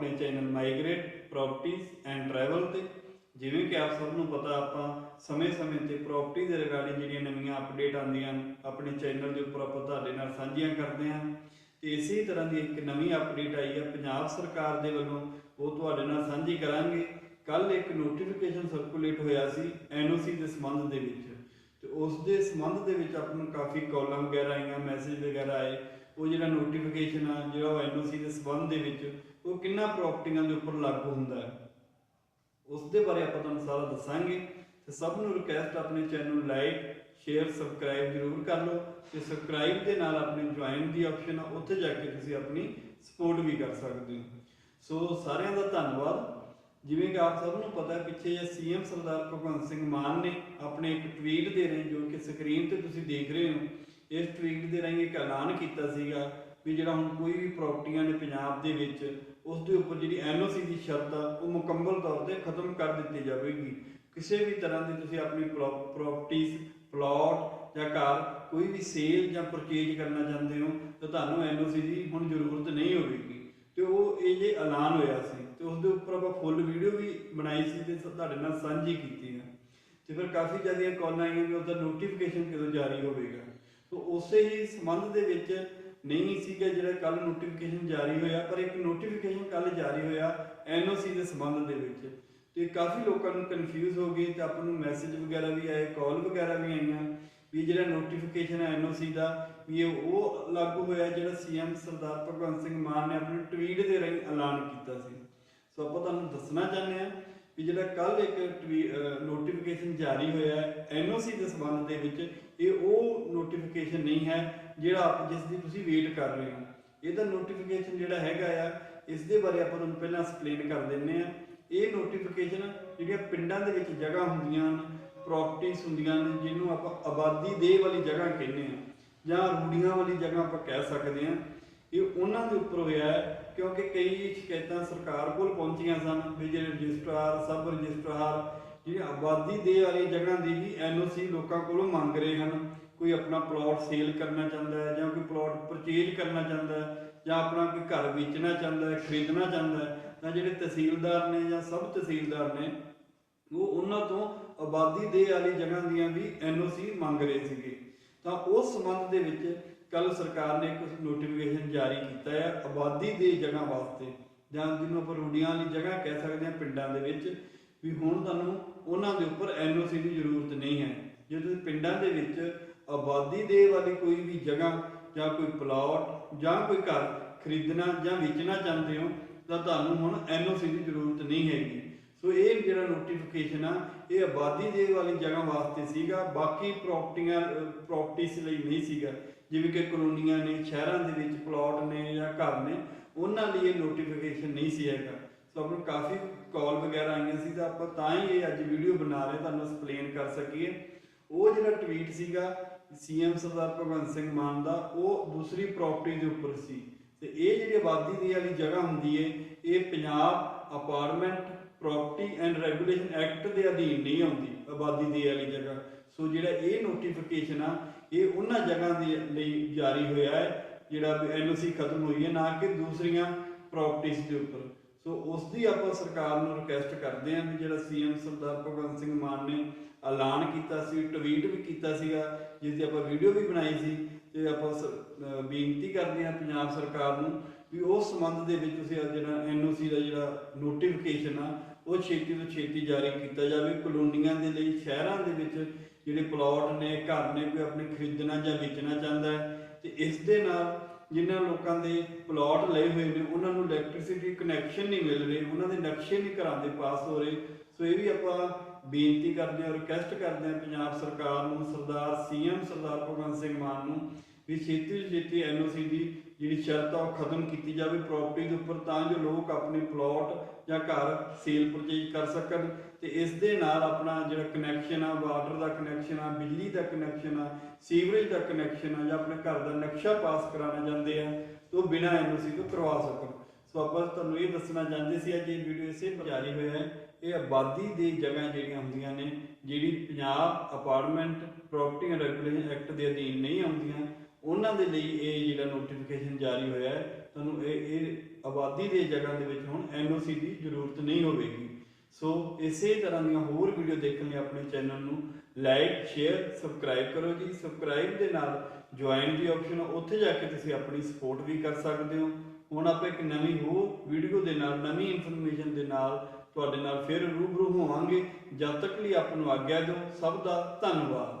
ਆਪਣੇ channel migrate ਪ੍ਰਾਪਰਟੀਆਂ and travel ਤੇ। ਜਿਵੇਂ ਕਿ ਆਪ ਸਭ ਨੂੰ ਪਤਾ, ਆਪਾਂ ਸਮੇਂ-ਸਮੇਂ ਤੇ ਪ੍ਰਾਪਰਟੀ ਦੇ ਰਿਗਾਰਡਿੰਗ ਜਿਹੜੀਆਂ ਨਵੀਆਂ ਅਪਡੇਟ ਆਉਂਦੀਆਂ ਹਨ ਆਪਣੇ ਚੈਨਲ ਦੇ ਉੱਪਰ ਆਪਾਂ ਤੁਹਾਡੇ ਨਾਲ ਸਾਂਝੀਆਂ ਕਰਦੇ ਹਾਂ। ਤੇ ਇਸੇ ਤਰ੍ਹਾਂ ਦੀ ਇੱਕ ਨਵੀਂ ਅਪਡੇਟ ਆਈ ਹੈ ਪੰਜਾਬ ਸਰਕਾਰ ਦੇ ਵੱਲੋਂ। ਉਹ ਤੁਹਾਡੇ ਨਾਲ ਸਾਂਝੀ ਕਰਾਂਗੇ। ਕੱਲ ਇੱਕ ਨੋਟੀਫਿਕੇਸ਼ਨ ਸਰਕੂਲੇਟ ਹੋਇਆ ਸੀ ਐਨਓਸੀ ਦੇ ਸੰਬੰਧ ਦੇ ਵਿੱਚ। ਤੇ ਉਸ ਦੇ ਸੰਬੰਧ ਦੇ ਵਿੱਚ ਆਪਾਂ ਨੂੰ ਕਾਫੀ ਕਾਲਮ ਵਗੈਰਾ ਆਈਆਂ ਮੈਸੇਜ ਵਗੈਰਾ ਆਏ। ਉਹ ਜਿਹੜਾ ਨੋਟੀਫਿਕੇਸ਼ਨ ਆ, ਜਿਹੜਾ ਉਹ ਐਨਓਸੀ ਦੇ ਸੰਬੰਧ ਦੇ ਵਿੱਚ, ਉਹ ਕਿੰਨਾ ਪ੍ਰਾਪਰਟੀਆਂ ਦੇ ਉੱਪਰ ਲਾਗੂ ਹੁੰਦਾ ਹੈ? ਉਸ ਦੇ ਬਾਰੇ ਆਪਾਂ ਤੁਹਾਨੂੰ ਸਾਰਾ ਦੱਸਾਂਗੇ। ਤੇ ਸਭ ਨੂੰ ਰਿਕਵੈਸਟ ਆਪਣੇ ਚੈਨਲ ਨੂੰ ਲਾਈਕ ਸ਼ੇਅਰ ਸਬਸਕ੍ਰਾਈਬ ਜ਼ਰੂਰ ਕਰ ਲਓ। ਤੇ ਸਬਸਕ੍ਰਾਈਬ ਦੇ ਨਾਲ ਆਪਣੇ ਜੁਆਇਨ ਦੀ ਆਪਸ਼ਨ ਆ, ਉੱਥੇ ਜਾ ਕੇ ਤੁਸੀਂ ਆਪਣੀ ਸਪੋਰਟ ਵੀ ਕਰ ਸਕਦੇ ਹੋ। ਸੋ ਸਾਰਿਆਂ ਦਾ ਧੰਨਵਾਦ। ਜਿਵੇਂ ਕਿ ਆਪ ਸਭ ਨੂੰ ਪਤਾ ਹੈ ਪਿੱਛੇ ਜੇ ਸੀਐਮ ਸਰਦਾਰ ਭਗਵੰਤ ਸਿੰਘ ਮਾਨ ਨੇ ਆਪਣੇ ਇੱਕ ਟਵੀਟ ਦੇ ਰਹੇ, ਜੋ ਕਿ ਸਕਰੀਨ ਤੇ ਤੁਸੀਂ ਦੇਖ ਰਹੇ ਹੋ। ਇਸ ਟਵੀਟ ਦੇ ਰਾਹੀਂ ਇੱਕ ਐਲਾਨ ਕੀਤਾ ਸੀਗਾ ਵੀ ਜਿਹੜਾ ਹੁਣ ਕੋਈ ਵੀ ਪ੍ਰਾਪਰਟੀਆਂ ਨੇ ਪੰਜਾਬ ਦੇ ਵਿੱਚ, ਉਸ ਦੇ ਉੱਪਰ ਜਿਹੜੀ ਐਨਓਸੀ ਦੀ ਸ਼ਰਤ ਆ, ਉਹ ਮੁਕੰਮਲ ਤੌਰ ਤੇ ਖਤਮ ਕਰ ਦਿੱਤੀ ਜਾਵੇਗੀ। ਕਿਸੇ ਵੀ ਤਰ੍ਹਾਂ ਦੀ ਤੁਸੀਂ ਆਪਣੀ ਪ੍ਰਾਪਰਟੀਆਂ ਪਲਾਟ ਜਾਂ ਘਰ ਕੋਈ ਵੀ ਸੇਲ ਜਾਂ ਪਰਚੇਜ ਕਰਨਾ ਚਾਹੁੰਦੇ ਹੋ, ਤਾਂ ਤੁਹਾਨੂੰ ਐਨਓਸੀ ਦੀ ਹੁਣ ਜ਼ਰੂਰਤ ਨਹੀਂ ਹੋਵੇਗੀ। ਤੇ ਉਹ ਇਹ ਜੇ ਐਲਾਨ ਹੋਇਆ ਸੀ, ਤੇ ਉਸ ਦੇ ਉੱਪਰ ਆਪਾਂ ਫੁੱਲ ਵੀਡੀਓ ਵੀ ਬਣਾਈ ਸੀ ਤੇ ਤੁਹਾਡੇ ਨਾਲ ਸਾਂਝੀ ਕੀਤੀ ਹੈ ਤੇ ਫਿਰ ਕਾਫੀ ਜ਼ਿਆਦਾ ਕਾਲਾਂ ਆਈਆਂ ਵੀ ਉਹਦਾ ਨੋਟੀਫਿਕੇਸ਼ਨ ਕਦੋਂ ਜਾਰੀ ਹੋਵੇਗਾ। ਸੋ ਉਸੇ ਹੀ ਸੰਬੰਧ ਦੇ ਵਿੱਚ ਨਹੀਂ ਸੀਗਾ ਜਿਹੜਾ ਕੱਲ ਨੋਟੀਫਿਕੇਸ਼ਨ ਜਾਰੀ ਹੋਇਆ, ਪਰ ਇੱਕ ਨੋਟੀਫਿਕੇਸ਼ਨ ਕੱਲ ਜਾਰੀ ਹੋਇਆ ਐਨਓਸੀ ਦੇ ਸੰਬੰਧ ਦੇ ਵਿੱਚ। ਤੇ ਕਾਫੀ ਲੋਕਾਂ ਨੂੰ ਕਨਫਿਊਜ਼ ਹੋ ਗਏ ਤੇ ਆਪਾਂ ਨੂੰ ਮੈਸੇਜ ਵਗੈਰਾ ਵੀ ਆਏ ਕਾਲ ਵਗੈਰਾ ਵੀ ਆਈਆਂ ਵੀ ਜਿਹੜਾ ਨੋਟੀਫਿਕੇਸ਼ਨ ਹੈ ਐਨਓਸੀ ਦਾ ਵੀ ਇਹ ਉਹ ਲਾਗੂ ਹੋਇਆ ਜਿਹੜਾ ਸੀਐਮ ਸਰਦਾਰ ਭਗਵੰਤ ਸਿੰਘ ਮਾਨ ਨੇ ਆਪਣੇ ਟਵੀਟ ਦੇ ਰਾਹੀਂ ਐਲਾਨ ਕੀਤਾ ਸੀ। ਸੋ ਆਪਾਂ ਤੁਹਾਨੂੰ ਦੱਸਣਾ ਚਾਹੁੰਦੇ ਹਾਂ ਕਿ ਜਿਹੜਾ ਕੱਲ ਇੱਕ ਨੋਟੀਫਿਕੇਸ਼ਨ ਜਾਰੀ ਹੋਇਆ ਹੈ ਐਨਓਸੀ ਦੇ ਸੰਬੰਧ ਦੇ ਵਿੱਚ, ਇਹ ਉਹ ਨੋਟੀਫਿਕੇਸ਼ਨ ਨਹੀਂ ਹੈ ਜਿਹੜਾ ਆਪ, ਜਿਸ ਦੀ ਤੁਸੀਂ ਵੇਟ ਕਰ ਰਹੇ ਹੋ। ਇਹਦਾ ਨੋਟੀਫਿਕੇਸ਼ਨ ਜਿਹੜਾ ਹੈਗਾ ਆ, ਇਸ ਦੇ ਬਾਰੇ ਆਪਾਂ ਤੁਹਾਨੂੰ ਪਹਿਲਾਂ ਐਕਸਪਲੇਨ ਕਰ ਦਿੰਨੇ ਆ ਇਹ ਨੋਟੀਫਿਕੇਸ਼ਨ ਜਿਹੜੀਆਂ ਪਿੰਡਾਂ ਦੇ ਵਿੱਚ ਜਗ੍ਹਾ ਹੁੰਦੀਆਂ ਹਨ ਪ੍ਰਾਪਰਟੀਆਂ ਹੁੰਦੀਆਂ ਨੇ ਜਿਹਨੂੰ ਆਪਾਂ ਆਬਾਦੀ ਦੇ ਵਾਲੀ ਜਗ੍ਹਾ ਕਹਿੰਦੇ ਆ ਜਾਂ ਰੂੜੀਆਂ ਵਾਲੀ ਜਗ੍ਹਾ ਆਪਾਂ ਕਹਿ ਸਕਦੇ ਆ ਇਹ ਉਹਨਾਂ ਦੇ ਉੱਪਰ ਹੋਇਆ ਹੈ, ਕਿਉਂਕਿ ਕਈ ਸ਼ਿਕਾਇਤਾਂ ਸਰਕਾਰ ਕੋਲ ਪਹੁੰਚੀਆਂ ਸਨ, ਵੀ ਜਿਹੜੇ ਰਜਿਸਟਰਾਰ, ਸਬ ਰਜਿਸਟਰਾਰ, ਜਿਹੜੀ ਆਬਾਦੀ ਦੇ ਵਾਲੀ ਜਗ੍ਹਾ ਦੀ ਵੀ ਐਨਓਸੀ ਲੋਕਾਂ ਕੋਲੋਂ ਮੰਗ ਰਹੇ ਹਨ। ਕੋਈ ਆਪਣਾ ਪਲਾਟ ਸੇਲ ਕਰਨਾ ਚਾਹੁੰਦਾ ਹੈ ਜਾਂ ਕੋਈ ਪਲਾਟ ਪਰਚੇਜ ਕਰਨਾ ਚਾਹੁੰਦਾ ਹੈ ਜਾਂ ਆਪਣਾ ਕੋਈ ਘਰ ਵੇਚਣਾ ਚਾਹੁੰਦਾ ਹੈ, ਖਰੀਦਣਾ ਚਾਹੁੰਦਾ ਹੈ, ਤਾਂ ਜਿਹੜੇ ਤਹਿਸੀਲਦਾਰ ਨੇ ਜਾਂ ਸਬ ਤਹਿਸੀਲਦਾਰ ਨੇ, ਉਹ ਉਹਨਾਂ ਤੋਂ ਆਬਾਦੀ ਦੇ ਵਾਲੀ ਜਗ੍ਹਾ ਦੀਆਂ ਵੀ ਐਨਓਸੀ ਮੰਗ ਰਹੇ ਸੀਗੇ। ਤਾਂ ਉਸ ਸੰਬੰਧ ਦੇ ਵਿੱਚ ਕੱਲ ਸਰਕਾਰ ਨੇ ਇੱਕ ਨੋਟੀਫਿਕੇਸ਼ਨ ਜਾਰੀ ਕੀਤਾ ਹੈ, ਆਬਾਦੀ ਦੇ ਜਗ੍ਹਾ ਵਾਸਤੇ, ਜਾਂ ਜਿਹਨੂੰ ਆਪਾਂ ਰੂੜੀਆਂ ਵਾਲੀ ਜਗ੍ਹਾ ਕਹਿ ਸਕਦੇ ਹਾਂ ਪਿੰਡਾਂ ਦੇ ਵਿੱਚ, ਵੀ ਹੁਣ ਤੁਹਾਨੂੰ ਉਹਨਾਂ ਦੇ ਉੱਪਰ ਐਨਓਸੀ ਦੀ ਜ਼ਰੂਰਤ ਨਹੀਂ ਹੈ। ਜੇ ਤੁਸੀਂ ਪਿੰਡਾਂ ਦੇ ਵਿੱਚ ਆਬਾਦੀ ਦੇ ਵਾਲੀ ਕੋਈ ਵੀ ਜਗ੍ਹਾ, ਜਾਂ ਕੋਈ ਪਲਾਟ ਜਾਂ ਕੋਈ ਘਰ ਖਰੀਦਣਾ ਜਾਂ ਵੇਚਣਾ ਚਾਹੁੰਦੇ ਹੋ, ਤਾਂ ਤੁਹਾਨੂੰ ਹੁਣ ਐਨਓਸੀ ਦੀ ਜ਼ਰੂਰਤ ਨਹੀਂ ਹੈਗੀ। ਸੋ ਇਹ ਜਿਹੜਾ ਨੋਟੀਫਿਕੇਸ਼ਨ ਆ, ਇਹ ਆਬਾਦੀ ਦੇ ਵਾਲੀ ਜਗ੍ਹਾ ਵਾਸਤੇ ਸੀਗਾ, ਬਾਕੀ ਪ੍ਰਾਪਰਟੀਆਂ ਪ੍ਰਾਪਰਟੀਆਂ ਲਈ ਨਹੀਂ ਸੀਗਾ। ਜਿਵੇਂ ਕਿ ਕਲੋਨੀਆਂ ਨੇ, ਸ਼ਹਿਰਾਂ ਦੇ ਵਿੱਚ ਪਲਾਟ ਨੇ ਜਾਂ ਘਰ ਨੇ, ਉਹਨਾਂ ਲਈ ਇਹ ਨੋਟੀਫਿਕੇਸ਼ਨ ਨਹੀਂ ਸੀ ਹੈਗਾ। ਸੋ ਆਪਾਂ ਕਾਫੀ ਕਾਲ ਵਗੈਰਾ ਆਈਆਂ ਸੀ ਤਾਂ ਆਪਾਂ ਤਾਂ ਹੀ ਇਹ ਅੱਜ ਵੀਡੀਓ ਬਣਾ ਰਹੇ, ਤੁਹਾਨੂੰ ਐਕਸਪਲੇਨ ਕਰ ਸਕੀਏ। ਉਹ ਜਿਹੜਾ ਟਵੀਟ ਸੀਗਾ ਸੀਐਮ ਸਰਦਾਰ ਭਗਵੰਤ ਸਿੰਘ ਮਾਨ ਦਾ, ਉਹ ਦੂਸਰੀ ਪ੍ਰਾਪਰਟੀ ਦੇ ਉੱਪਰ ਸੀ। ਤੇ ਇਹ ਜਿਹੜੀ ਆਬਾਦੀ ਦੀ ਵਾਲੀ ਜਗ੍ਹਾ ਹੁੰਦੀ ਏ, ਇਹ Punjab apartment property and regulation act ਦੇ ਅਧੀਨ ਨਹੀਂ ਆਉਂਦੀ, ਆਬਾਦੀ ਦੀ ਵਾਲੀ ਜਗ੍ਹਾ। ਸੋ ਜਿਹੜਾ ਇਹ ਨੋਟੀਫਿਕੇਸ਼ਨ ਆ ਇਹ ਉਹਨਾਂ ਜਗ੍ਹਾ ਦੇ ਲਈ ਜਾਰੀ ਹੋਇਆ ਹੈ, ਜਿਹੜਾ ਐਨਓਸੀ ਖਤਮ ਹੋਈ ਹੈ, ਨਾ ਕਿ ਦੂਸਰੀਆਂ ਪ੍ਰਾਪਰਟੀਆਂ ਦੇ ਉੱਪਰ। ਸੋ ਉਸ ਦੀ ਆਪਾਂ ਸਰਕਾਰ ਨੂੰ ਰਿਕਵੈਸਟ ਕਰਦੇ ਹਾਂ ਵੀ ਜਿਹੜਾ ਸੀਐਮ ਸਰਦਾਰ ਭਗਵੰਤ ਸਿੰਘ ਮਾਨ ਨੇ ਐਲਾਨ ਕੀਤਾ ਸੀ ਟਵੀਟ ਵੀ ਕੀਤਾ ਸੀਗਾ ਜਿਸ ਦੀ ਆਪਾਂ ਵੀਡੀਓ ਵੀ ਬਣਾਈ ਸੀ, ਤੇ ਆਪਾਂ ਸ- ਬੇਨਤੀ ਕਰਦੇ ਹਾਂ ਪੰਜਾਬ ਸਰਕਾਰ ਨੂੰ ਵੀ ਉਸ ਸੰਬੰਧ ਦੇ ਵਿੱਚ ਤੁਸੀਂ ਆਹ ਜਿਹੜਾ ਐਨਓਸੀ ਦਾ ਜਿਹੜਾ ਨੋਟੀਫਿਕੇਸ਼ਨ ਆ ਉਹ ਛੇਤੀ ਤੋਂ ਛੇਤੀ ਜਾਰੀ ਕੀਤਾ ਜਾਵੇ। ਕਲੋਨੀਆਂ ਦੇ ਲਈ, ਸ਼ਹਿਰਾਂ ਦੇ ਵਿੱਚ ਜਿਹੜੇ ਪਲਾਟ ਨੇ, ਘਰ ਨੇ, ਕੋਈ ਆਪਣੇ ਖਰੀਦਣਾ ਜਾਂ ਵੇਚਣਾ ਚਾਹੁੰਦਾ ਹੈ, ਤੇ ਇਸ ਦੇ ਨਾਲ ਜਿਨ੍ਹਾਂ ਲੋਕਾਂ ਦੇ ਪਲਾਟ ਲਏ ਹੋਏ ਨੇ, ਉਹਨਾਂ ਨੂੰ ਇਲੈਕਟ੍ਰਿਸਿਟੀ ਕਨੈਕਸ਼ਨ ਨਹੀਂ ਮਿਲ ਰਹੇ, ਉਹਨਾਂ ਦੇ ਨਕਸ਼ੇ ਨਹੀਂ ਘਰਾਂ ਦੇ ਪਾਸ ਹੋ ਰਹੇ। ਸੋ ਇਹ ਵੀ ਆਪਾਂ ਬੇਨਤੀ ਕਰਦੇ ਹਾਂ ਰਿਕਵੈਸਟ ਕਰਦੇ ਹਾਂ ਪੰਜਾਬ ਸਰਕਾਰ ਨੂੰ, ਸਰਦਾਰ ਸੀਐਮ ਸਰਦਾਰ ਭਗਵੰਤ ਸਿੰਘ ਮਾਨ ਨੂੰ ਵੀ ਛੇਤੀ ਤੋਂ ਛੇਤੀ ਐਨਓਸੀ ਦੀ ਜਿਹੜੀ ਸ਼ਰਤ ਆ ਉਹ ਖਤਮ ਕੀਤੀ ਜਾਵੇ ਪ੍ਰਾਪਰਟੀ ਦੇ ਉੱਪਰ, ਤਾਂ ਜੋ ਲੋਕ ਆਪਣੇ ਪਲਾਟ ਜਾਂ ਘਰ ਸੇਲ ਪਰਚੇਜ ਕਰ ਸਕਣ ਤੇ ਇਸ ਦੇ ਨਾਲ ਆਪਣਾ ਜਿਹੜਾ ਕਨੈਕਸ਼ਨ ਆ ਵਾਟਰ ਦਾ ਕਨੈਕਸ਼ਨ ਆ, ਬਿਜਲੀ ਦਾ ਕਨੈਕਸ਼ਨ ਆ ਸੀਵਰੇਜ ਦਾ ਕਨੈਕਸ਼ਨ ਆ ਜਾਂ ਆਪਣੇ ਘਰ ਦਾ ਨਕਸ਼ਾ ਪਾਸ ਕਰਾਉਣਾ ਚਾਹੁੰਦੇ ਆ, ਤੇ ਉਹ ਬਿਨਾਂ ਐਨਓਸੀ ਤੋਂ ਕਰਵਾ ਸਕਣ। ਸੋ ਆਪਾਂ ਤੁਹਾਨੂੰ ਇਹ ਦੱਸਣਾ ਚਾਹੁੰਦੇ ਸੀ ਅੱਜ ਇਹ ਵੀਡੀਓ ਇਸੇ ਪਰ ਜਾਰੀ ਹੋਇਆ ਹੈ। ਇਹ ਆਬਾਦੀ ਦੇ ਜਗ੍ਹਾ ਜਿਹੜੀਆਂ ਹੁੰਦੀਆਂ ਨੇ, ਜਿਹੜੀ Punjab apartment property and regulation act ਦੇ ਅਧੀਨ ਨਹੀਂ ਆਉਂਦੀਆਂ ਉਹਨਾਂ ਦੇ ਲਈ ਇਹ ਜਿਹੜਾ ਨੋਟੀਫਿਕੇਸ਼ਨ ਜਾਰੀ ਹੋਇਆ ਹੈ, ਤੁਹਾਨੂੰ ਇਹ ਇਹ ਆਬਾਦੀ ਦੇ ਜਗ੍ਹਾ ਦੇ ਵਿੱਚ ਹੁਣ ਐਨਓਸੀ ਦੀ ਜ਼ਰੂਰਤ ਨਹੀਂ ਹੋਵੇਗੀ। ਸੋ ਇਸੇ ਤਰ੍ਹਾਂ ਦੀਆਂ ਹੋਰ ਵੀਡੀਓ ਦੇਖਣ ਲਈ ਆਪਣੇ ਚੈਨਲ ਨੂੰ ਲਾਈਕ ਸ਼ੇਅਰ ਸਬਸਕ੍ਰਾਈਬ ਕਰੋ ਜੀ। ਸਬਸਕ੍ਰਾਈਬ ਦੇ ਨਾਲ ਜੁਆਇਨ ਦੀ ਆਪਸ਼ਨ ਉੱਥੇ ਜਾ ਕੇ ਤੁਸੀਂ ਆਪਣੀ ਸਪੋਰਟ ਵੀ ਕਰ ਸਕਦੇ ਹੋ। ਹੁਣ ਆਪਾਂ ਇੱਕ ਨਵੀਂ ਹੋਰ ਵੀਡੀਓ ਦੇ ਨਾਲ, ਨਵੀਂ ਇਨਫੋਰਮੇਸ਼ਨ ਦੇ ਨਾਲ ਤੁਹਾਡੇ ਨਾਲ ਫਿਰ ਰੂਬਰੂ ਹੋਵਾਂਗੇ। ਜਦ ਤੱਕ ਲਈ ਆਪ ਨੂੰ ਆਗਿਆ ਦਿਓ। ਸਭ ਦਾ ਧੰਨਵਾਦ।